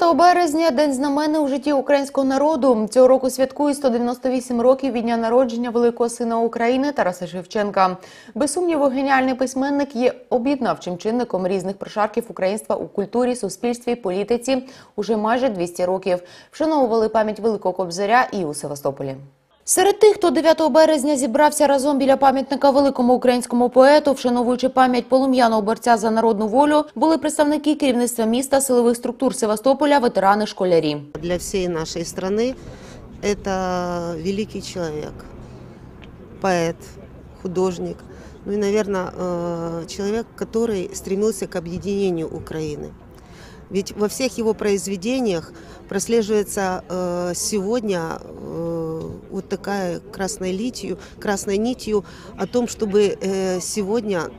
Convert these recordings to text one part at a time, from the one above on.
9 березня день знаменний у житті українського народу. Цього року святкує 198 років від дня народження великого сина України Тараса Шевченка. Без сумніву, геніальний письменник є об'єднавчим чинником різних прошарків українства у культурі, суспільстві, політиці уже майже 200 років. Вшановували пам'ять великого кобзаря і у Севастополі. Серед тих, хто 9 березня зібрався разом біля пам'ятника великому українському поету, вшановуючи пам'ять полум'яного борця за народну волю, були представники керівництва міста, силових структур Севастополя, ветерани, школярі. Для всей нашей страны это великий человек, поэт, художник, ну и, наверное, человек, который стремился к объединению Украины. Ведь во всех его произведениях прослеживается э, сегодня э, вот такая красной нитью, красной нитью о том, чтобы э, сегодня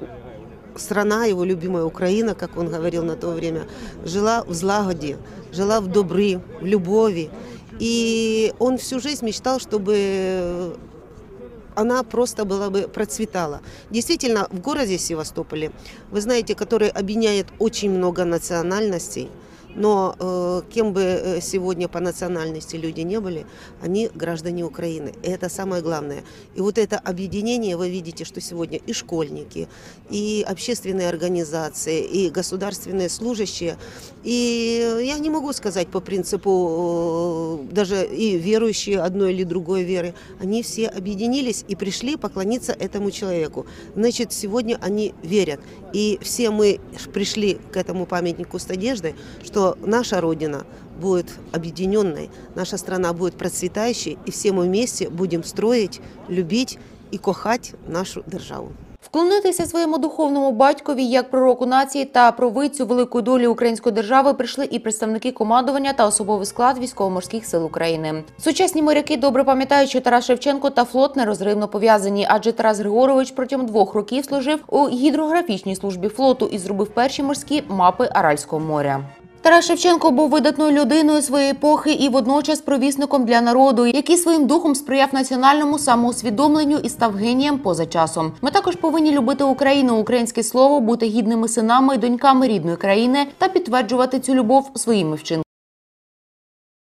страна, его любимая Украина, как он говорил на то время, жила в злагоде, жила в добры, в любови. И он всю жизнь мечтал, чтобы она просто была бы процветала. Действительно, в городе Севастополе, вы знаете, который объединяет очень много национальностей, но э, кем бы э, сегодня по национальности люди не были, они граждане Украины. И это самое главное. И вот это объединение, вы видите, что сегодня и школьники, и общественные организации, и государственные служащие. И я не могу сказать по принципу э, даже и верующие одной или другой веры, они все объединились и пришли поклониться этому человеку. Значит, сегодня они верят. И все мы пришли к этому памятнику с надеждой, наша Родина будет объединенной, наша страна будет процветающей, и все мы вместе будем строить, любить и кохать нашу державу. Вклонитися своєму духовному батькові як пророку нації та провидцю великої долі української держави прийшли і представники командування та особовий склад військово-морських сил України. Сучасні моряки добре пам'ятають, що Тарас Шевченко та флот нерозривно пов'язані, адже Тарас Григорович протягом двох років служив у гідрографічній службі флоту і зробив перші морські мапи Аральського моря. Тарас Шевченко був видатною людиною своєї епохи і водночас провісником для народу, який своїм духом сприяв національному самоусвідомленню і став генієм поза часом. Ми також повинні любити Україну, українське слово, бути гідними синами і доньками рідної країни та підтверджувати цю любов своїми вчинками.